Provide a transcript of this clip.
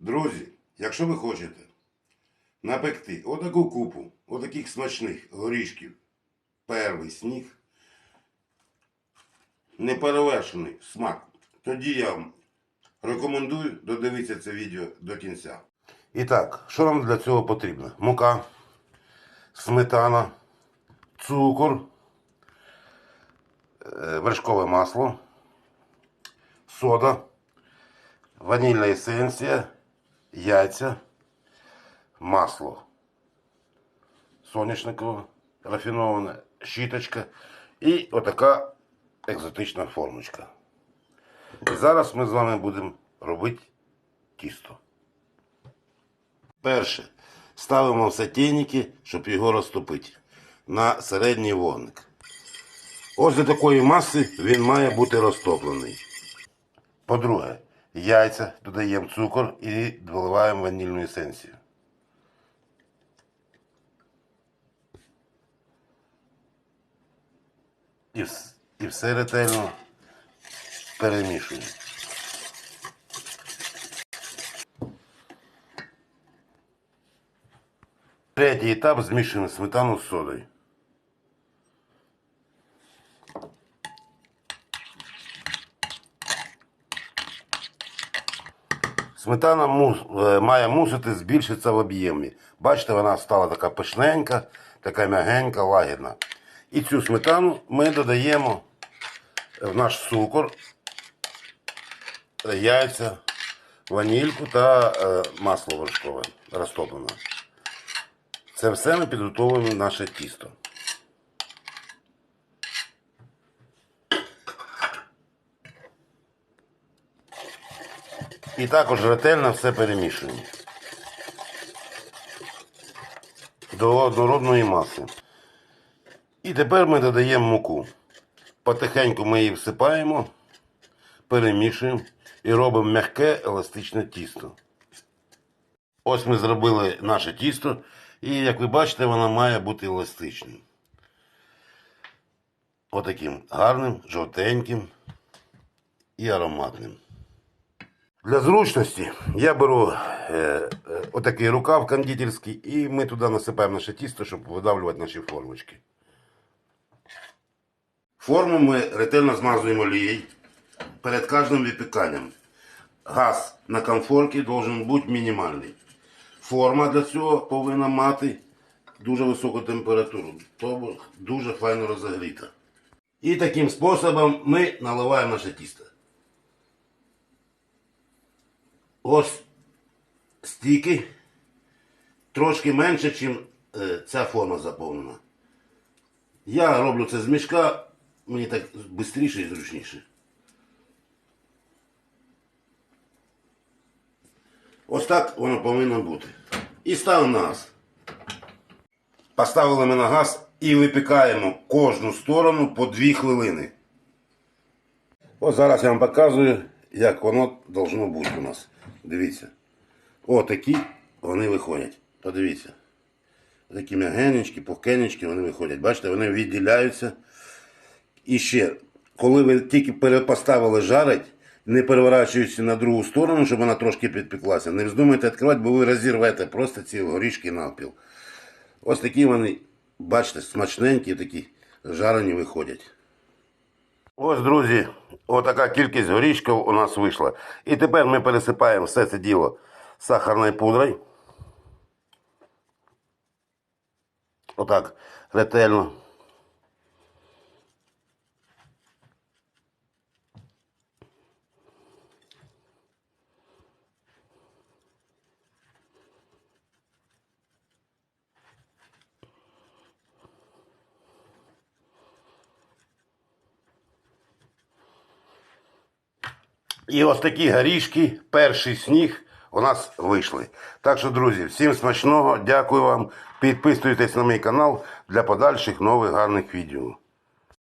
Друзі, якщо ви хочете напекти отаку купу, отаких смачних горішків, перший сніг, неперевершений смак, тоді я вам рекомендую додивитися це відео до кінця. І так, що нам для цього потрібно? Мука, сметана, цукор, е, вершкове масло, сода, ванільна есенція, яйця, масло соняшникове, рафіноване, щіточка і отака екзотична формочка. І зараз ми з вами будемо робити тісто. Перше. Ставимо в сотейники, щоб його розтопити на середній вогник. Ось до такої маси він має бути розтоплений. По-друге, яйця додаємо цукор і доливаємо ванільну есенцію. І, і все ретельно перемішуємо. Третій етап змішуємо сметану з содою. Сметана мус, е, має мусити збільшитися в об'ємі. Бачите, вона стала така пишненька, така м'ягенька, лагідна. І цю сметану ми додаємо в наш цукор, яйця, ванільку та е, масло вершкове розтоплене. Це все ми підготовуємо наше тісто. І також ретельно все перемішуємо до однородної маси. І тепер ми додаємо муку. Потихеньку ми її всипаємо, перемішуємо і робимо м'яке еластичне тісто. Ось ми зробили наше тісто, і як ви бачите, воно має бути еластичним. Отаким гарним, жовтеньким і ароматним. Для зручності я беру е, е, отакий рукав кондитерський і ми туди насипаємо наше тісто, щоб видавлювати наші формочки. Форму ми ретельно змазуємо олією перед кожним випіканням. Газ на комфорті должен бути мінімальний. Форма для цього повинна мати дуже високу температуру, тобто дуже файно розігріта. І таким способом ми наливаємо наше тісто. Ось стільки, трошки менше, ніж ця форма заповнена. Я роблю це з мішка, мені так швидше і зручніше. Ось так воно повинно бути. І ставимо на газ. Поставили ми на газ і випікаємо кожну сторону по 2 хвилини. Ось зараз я вам показую, як воно должно бути у нас. Дивіться. Отакі вони виходять. Подивіться. Такі м'ягенечки, пухкенечки вони виходять. Бачите, вони відділяються. І ще, коли ви тільки перепоставили жарить, не переворачуючи на другу сторону, щоб вона трошки підпеклася. Не вздумайте відкривати, бо ви розірвете просто ці горішки навпіл. Ось такі вони, бачите, смачненькі, такі жарені виходять. Ось, друзі, отака кількість горішків у нас вийшла. І тепер ми пересипаємо все це діло сахарною пудрою. Отак, ретельно. І ось такі горішки, перший сніг у нас вийшли. Так що, друзі, всім смачного, дякую вам. Підписуйтесь на мій канал для подальших нових гарних відео.